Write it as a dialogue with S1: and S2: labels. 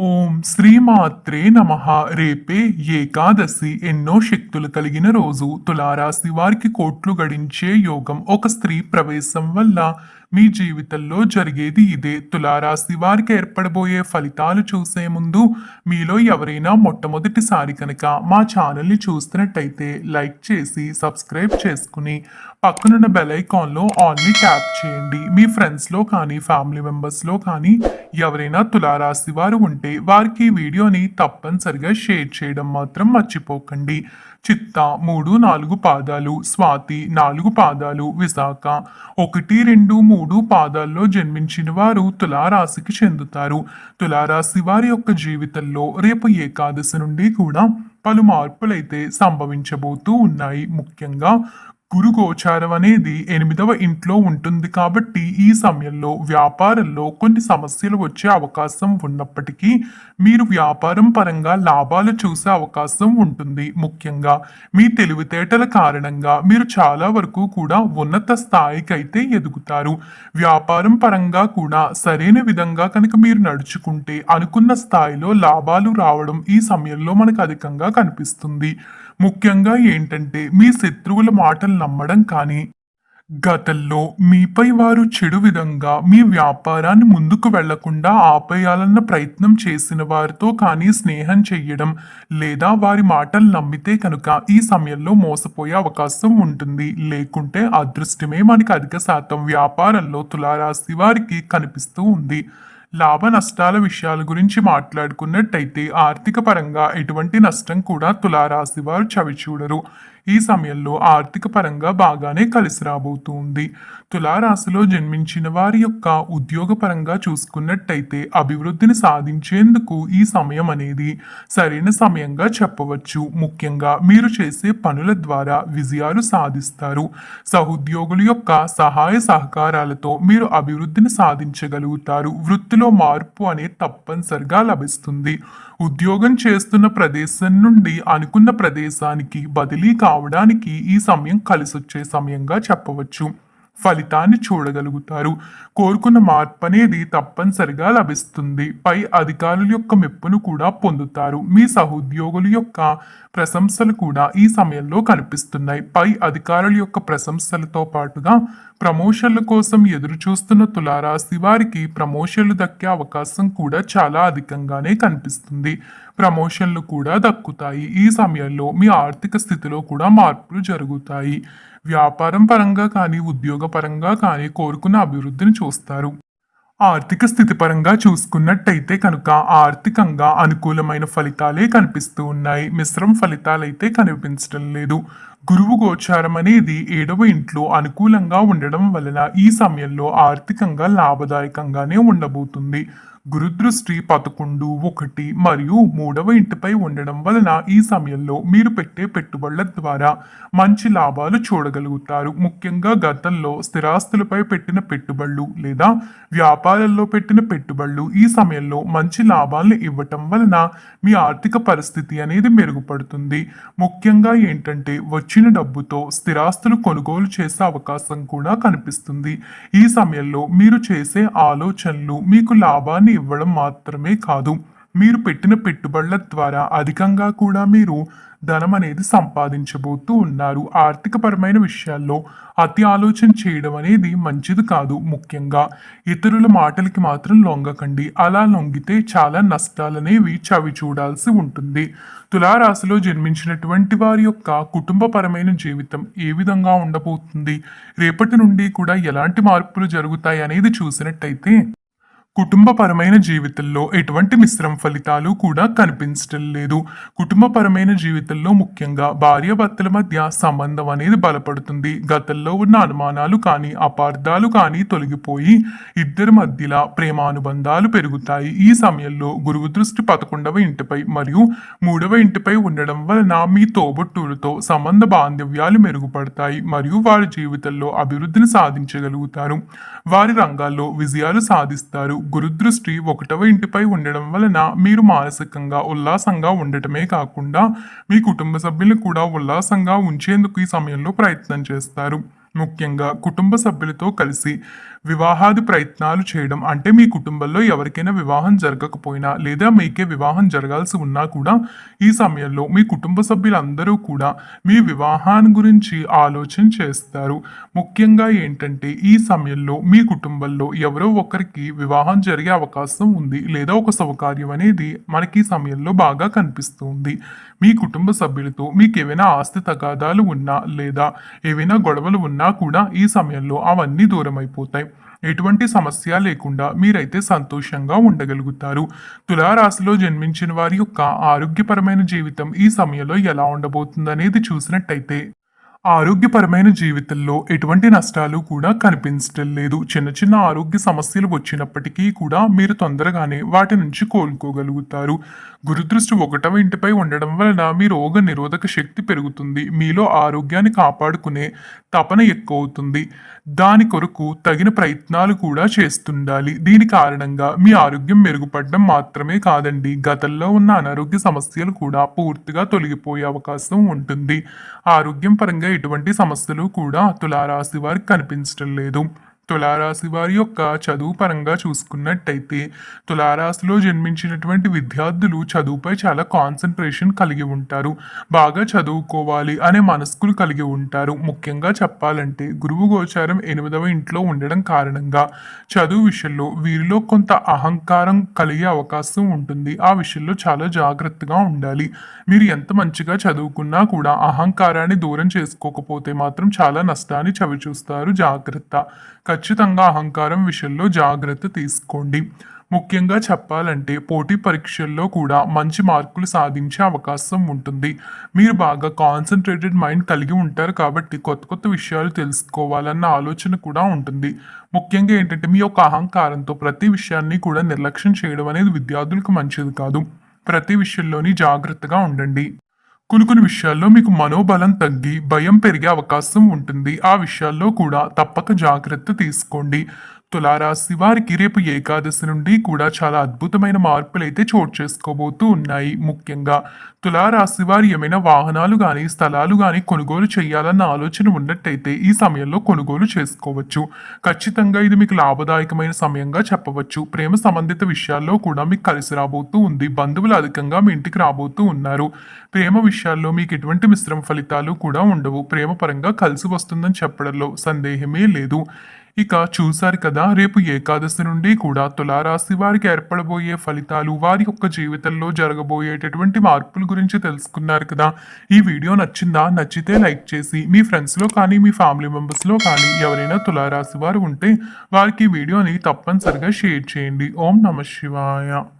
S1: ఓం శ్రీమాత్రే నమ. రేపే ఏకాదశి. ఎన్నో శక్తులు కలిగిన రోజు. తులారాశి వారికి కోట్లు గడించే యోగం. ఒక స్త్రీ ప్రవేశం వల్ల మీ జీవితంలో జరిగేది ఇదే. తులారాశి వారికి ఏర్పడబోయే ఫలితాలు చూసే ముందు మీలో ఎవరైనా మొట్టమొదటిసారి కనుక మా ఛానల్ని చూస్తున్నట్టయితే లైక్ చేసి సబ్స్క్రైబ్ చేసుకుని పక్కనున్న బెల్ ఐకాన్లో ఆల్ని ట్యాప్ చేయండి. మీ ఫ్రెండ్స్లో కానీ ఫ్యామిలీ మెంబర్స్లో కానీ ఎవరైనా తులారాశి వారు ఉంటే వారికి ఈ వీడియోని తప్పనిసరిగా షేర్ చేయడం మాత్రం మర్చిపోకండి. చిత్త మూడు నాలుగు పాదాలు స్వాతి నాలుగు పాదాలు విశాఖ. ఒకటి రెండు మూడు పాదాల్లో జన్మించిన వారు తులారాశికి చెందుతారు. తులారాశి వారి యొక్క జీవితంలో రేపు ఏకాదశి నుండి కూడా పలు మార్పులైతే సంభవించబోతూ ఉన్నాయి. ముఖ్యంగా గురు గోచారం అనేది ఎనిమిదవ ఇంట్లో ఉంటుంది కాబట్టి ఈ సమయంలో వ్యాపారంలో కొన్ని సమస్యలు వచ్చే అవకాశం ఉన్నప్పటికీ మీరు వ్యాపారం పరంగా లాభాలు చూసే అవకాశం ఉంటుంది. ముఖ్యంగా మీ తెలివితేటల కారణంగా మీరు చాలా వరకు కూడా ఉన్నత స్థాయికి అయితే ఎదుగుతారు. వ్యాపారం పరంగా కూడా సరైన విధంగా కనుక మీరు నడుచుకుంటే అనుకున్న స్థాయిలో లాభాలు రావడం ఈ సమయంలో మనకు అధికంగా కనిపిస్తుంది. ముఖ్యంగా ఏంటంటే మీ శత్రువుల మాటలు నమ్మడం కానీ గతంలో మీపై వారు చెడు విధంగా మీ వ్యాపారాన్ని ముందుకు వెళ్ళకుండా ఆపేయాలన్న ప్రయత్నం చేసిన వారితో కానీ స్నేహం చెయ్యడం లేదా వారి మాటలు నమ్మితే కనుక ఈ సమయంలో మోసపోయే అవకాశం ఉంటుంది. లేకుంటే అదృష్టమే మనకి అధిక శాతం వ్యాపారంలో తులారాశి వారికి కనిపిస్తూ ఉంది. లాభ నష్టాల విషయాల గురించి మాట్లాడుకున్నట్టయితే ఆర్థిక పరంగా ఎటువంటి నష్టం కూడా తులారాశి వారు చవిచూడరు. ఈ సమయంలో ఆర్థిక పరంగా బాగానే కలిసి రాబోతుంది. తులారాశిలో జన్మించిన వారి యొక్క ఉద్యోగపరంగా చూసుకున్నట్టయితే అభివృద్ధిని సాధించేందుకు ఈ సమయం అనేది సరైన సమయంగా చెప్పవచ్చు. ముఖ్యంగా మీరు చేసే పనుల ద్వారా విజయాలు సాధిస్తారు. సహోద్యోగుల యొక్క సహాయ సహకారాలతో మీరు అభివృద్ధిని సాధించగలుగుతారు. వృత్తిలో మార్పు అనేది తప్పనిసరిగా లభిస్తుంది. ఉద్యోగం చేస్తున్న ప్రదేశం నుండి అనుకున్న ప్రదేశానికి బదిలీ కావడానికి ఈ సమయం కలిసొచ్చే సమయంగా చెప్పవచ్చు. ఫలితాన్ని చూడగలుగుతారు. కోరుకున్న మార్పు అనేది తప్పనిసరిగా లభిస్తుంది. పై అధికారుల యొక్క మెప్పును కూడా పొందుతారు. మీ సహోద్యోగుల యొక్క ప్రశంసలు కూడా ఈ సమయంలో కనిపిస్తున్నాయి. పై అధికారుల యొక్క ప్రశంసలతో పాటుగా ప్రమోషన్ల కోసం ఎదురు చూస్తున్న తులారాశి వారికి ప్రమోషన్లు దక్కే అవకాశం కూడా చాలా అధికంగానే కనిపిస్తుంది. ప్రమోషన్లు కూడా దక్కుతాయి. ఈ సమయంలో మీ ఆర్థిక స్థితిలో కూడా మార్పులు జరుగుతాయి. వ్యాపారం పరంగా కానీ ఉద్యోగ పరంగా కానీ కోరుకున్న అభివృద్ధిని చూస్తారు. ఆర్థిక స్థితి పరంగా చూసుకున్నట్టయితే కనుక ఆర్థికంగా అనుకూలమైన ఫలితాలే కనిపిస్తూ ఉన్నాయి. మిశ్రమ ఫలితాలైతే కనిపించడం లేదు. గురువు గోచారం అనేది ఏడవ ఇంట్లో అనుకూలంగా ఉండడం వలన ఈ సమయంలో ఆర్థికంగా లాభదాయకంగానే ఉండబోతుంది. గురుదృష్టి పదకొండు ఒకటి మరియు మూడవ ఇంటిపై ఉండడం వలన ఈ సమయంలో మీరు పెట్టే పెట్టుబడుల ద్వారా మంచి లాభాలు చూడగలుగుతారు. ముఖ్యంగా గతంలో స్థిరాస్తులపై పెట్టిన పెట్టుబడులు లేదా వ్యాపారాల్లో పెట్టిన పెట్టుబడులు ఈ సమయంలో మంచి లాభాలను ఇవ్వటం వలన మీ ఆర్థిక పరిస్థితి అనేది మెరుగుపడుతుంది. ముఖ్యంగా ఏంటంటే వచ్చిన డబ్బుతో స్థిరాస్తులు కొనుగోలు చేసే అవకాశం కూడా కనిపిస్తుంది. ఈ సమయంలో మీరు చేసే ఆలోచనలు మీకు లాభాన్ని ఇవ్వడం మాత్రమే కాదు. మీరు పెట్టిన పెట్టుబడుల ద్వారా అధికంగా కూడా మీరు ధనం అనేది సంపాదించబోతూ ఉన్నారు. ఆర్థికపరమైన విషయాల్లో అతి ఆలోచన చేయడం అనేది మంచిది కాదు ముఖ్యంగా. ఇతరుల మాటలకి మాత్రం లొంగకండి. అలా లొంగితే చాలా నష్టాలనేవి చవి చూడాల్సి ఉంటుంది. తులారాశిలో జన్మించినటువంటి వారి యొక్క కుటుంబపరమైన జీవితం ఏ విధంగా ఉండబోతుంది? రేపటి నుండి కూడా ఎలాంటి మార్పులు జరుగుతాయి అనేది చూసినట్టయితే కుటుంబపరమైన జీవితంలో ఎటువంటి మిశ్రమ ఫలితాలు కూడా కనిపించడం లేదు. కుటుంబపరమైన జీవితంలో ముఖ్యంగా భార్యాభర్తల మధ్య సంబంధం అనేది బలపడుతుంది. గతంలో ఉన్న అనుమానాలు కానీ అపార్థాలు కానీ తొలగిపోయి ఇద్దరి మధ్యలో ప్రేమానుబంధాలు పెరుగుతాయి. ఈ సమయంలో గురువు దృష్టి పదకొండవ ఇంటిపై మరియు మూడవ ఇంటిపై ఉండడం వలన మీ తోబుట్టువులతో సంబంధ బాంధవ్యాలు మెరుగుపడతాయి మరియు వారి జీవితంలో అభివృద్ధిని సాధించగలుగుతారు. వారి రంగాల్లో విజయాలు సాధిస్తారు. గురుదృష్టి ఒకటవ ఇంటిపై ఉండడం వలన మీరు మానసికంగా ఉల్లాసంగా ఉండటమే కాకుండా మీ కుటుంబ సభ్యులు కూడా ఉల్లాసంగా ఉంచేందుకు ఈ సమయంలో ప్రయత్నం చేస్తారు. ముఖ్యంగా కుటుంబ సభ్యులతో కలిసి వివాహాది ప్రయత్నాలు చేయడం. అంటే మీ కుటుంబంలో ఎవరికైనా వివాహం జరగకపోయినా లేదా మీకే వివాహం జరగాల్సి ఉన్నా కూడా ఈ సమయంలో మీ కుటుంబ సభ్యులందరూ కూడా మీ వివాహాన్ని గురించి ఆలోచన చేస్తారు. ముఖ్యంగా ఏంటంటే ఈ సమయంలో మీ కుటుంబంలో ఎవరో ఒకరికి వివాహం జరిగే అవకాశం ఉంది లేదా ఒక సౌకర్యం అనేది మనకి ఈ సమయంలో బాగా కనిపిస్తుంది. మీ కుటుంబ సభ్యులతో మీకు ఏవైనా ఆస్తి తగాదాలు ఉన్నా లేదా ఏవైనా గొడవలు ఉన్నా కూడా ఈ సమయంలో అవన్నీ దూరం అయిపోతాయి ఎటువంటి సమస్య లేకుండా మీరైతే సంతోషంగా ఉండగలుగుతారు. తులారాశిలో జన్మించిన వారి యొక్క ఆరోగ్యపరమైన జీవితం ఈ సమయంలో ఎలా ఉండబోతుందనేది చూసినట్టయితే ఆరోగ్యపరమైన జీవితంలో ఎటువంటి నష్టాలు కూడా కనిపించడం లేదు. చిన్న చిన్న ఆరోగ్య సమస్యలు వచ్చినప్పటికీ కూడా మీరు తొందరగానే వాటి నుంచి కోలుకోగలుగుతారు. గురుదృష్టి ఒకటవ ఇంటిపై ఉండడం వలన మీ రోగ నిరోధక శక్తి పెరుగుతుంది. మీలో ఆరోగ్యాన్ని కాపాడుకునే తపన ఎక్కువ అవుతుంది దాని కొరకు తగిన ప్రయత్నాలు కూడా చేస్తుండాలి. దీని కారణంగా మీ ఆరోగ్యం మెరుగుపడడం మాత్రమే కాదండి. గతంలో ఉన్న అనారోగ్య సమస్యలు కూడా పూర్తిగా తొలగిపోయే అవకాశం ఉంటుంది. ఆరోగ్యం పరంగా ఎటువంటి సమస్యలు కూడా తులారాశి వారికి కనిపించడం లేదు. తులారాశి వారి యొక్క చదువు పరంగా చూసుకున్నట్టయితే తులారాశిలో జన్మించినటువంటి విద్యార్థులు చదువుపై చాలా కాన్సన్ట్రేషన్ కలిగి ఉంటారు. బాగా చదువుకోవాలి అనే మనస్కులు కలిగి ఉంటారు. ముఖ్యంగా చెప్పాలంటే గురువు గోచారం ఎనిమిదవ ఇంట్లో ఉండడం కారణంగా చదువు విషయంలో వీరిలో కొంత అహంకారం కలిగే అవకాశం ఉంటుంది. ఆ విషయంలో చాలా జాగ్రత్తగా ఉండాలి. మీరు ఎంత మంచిగా చదువుకున్నా కూడా అహంకారాన్ని దూరం చేసుకోకపోతే మాత్రం చాలా నష్టాన్ని చవిచూస్తారు. జాగ్రత్త. ఖచ్చితంగా అహంకారం విషయంలో జాగ్రత్త తీసుకోండి. ముఖ్యంగా చెప్పాలంటే పోటీ పరీక్షల్లో కూడా మంచి మార్కులు సాధించే అవకాశం ఉంటుంది. మీరు బాగా కాన్సన్ట్రేటెడ్ మైండ్ కలిగి ఉంటారు కాబట్టి కొత్త కొత్త విషయాలు తెలుసుకోవాలన్న ఆలోచన కూడా ఉంటుంది. ముఖ్యంగా ఏంటంటే మీ యొక్క అహంకారంతో ప్రతి విషయాన్ని కూడా నిర్లక్ష్యం చేయడం అనేది విద్యార్థులకు మంచిది కాదు. ప్రతి విషయంలోని జాగ్రత్తగా ఉండండి. కొన్ని కొన్ని విషయాల్లో మీకు మనోబలం తగ్గి భయం పెరిగే అవకాశం ఉంటుంది. ఆ విషయాల్లో కూడా తప్పక జాగ్రత్త తీసుకోండి. తులారాశి వారికి రేపు ఏకాదశి నుండి కూడా చాలా అద్భుతమైన మార్పులు అయితే చోటు చేసుకోబోతూ ఉన్నాయి. ముఖ్యంగా తులారాశి వారు ఏమైనా వాహనాలు కానీ స్థలాలు కానీ కొనుగోలు చేయాలన్న ఆలోచన ఉన్నట్టయితే ఈ సమయంలో కొనుగోలు చేసుకోవచ్చు. ఖచ్చితంగా ఇది మీకు లాభదాయకమైన సమయంగా చెప్పవచ్చు. ప్రేమ సంబంధిత విషయాల్లో కూడా మీకు కలిసి రాబోతూ ఉంది. బంధువులు అధికంగా మీ ఇంటికి రాబోతూ ఉన్నారు. ప్రేమ విషయాల్లో మీకు ఎటువంటి మిశ్రమ ఫలితాలు కూడా ఉండవు. ప్రేమ పరంగా కలిసి వస్తుందని చెప్పడంలో సందేహమే లేదు. ఇక చూశారు కదా రేపు ఏకాదశి నుండి కూడా తులారాశి వారికి ఏర్పడబోయే ఫలితాలు వారి యొక్క జీవితంలో జరగబోయేటటువంటి మార్పుల గురించి తెలుసుకున్నారు కదా. ఈ వీడియో నచ్చిందా? నచ్చితే లైక్ చేసి మీ ఫ్రెండ్స్లో కానీ మీ ఫ్యామిలీ మెంబర్స్లో కానీ ఎవరైనా తులారాశి వారు ఉంటే వారికి ఈ వీడియోని తప్పనిసరిగా షేర్ చేయండి. ఓం నమ శివాయ.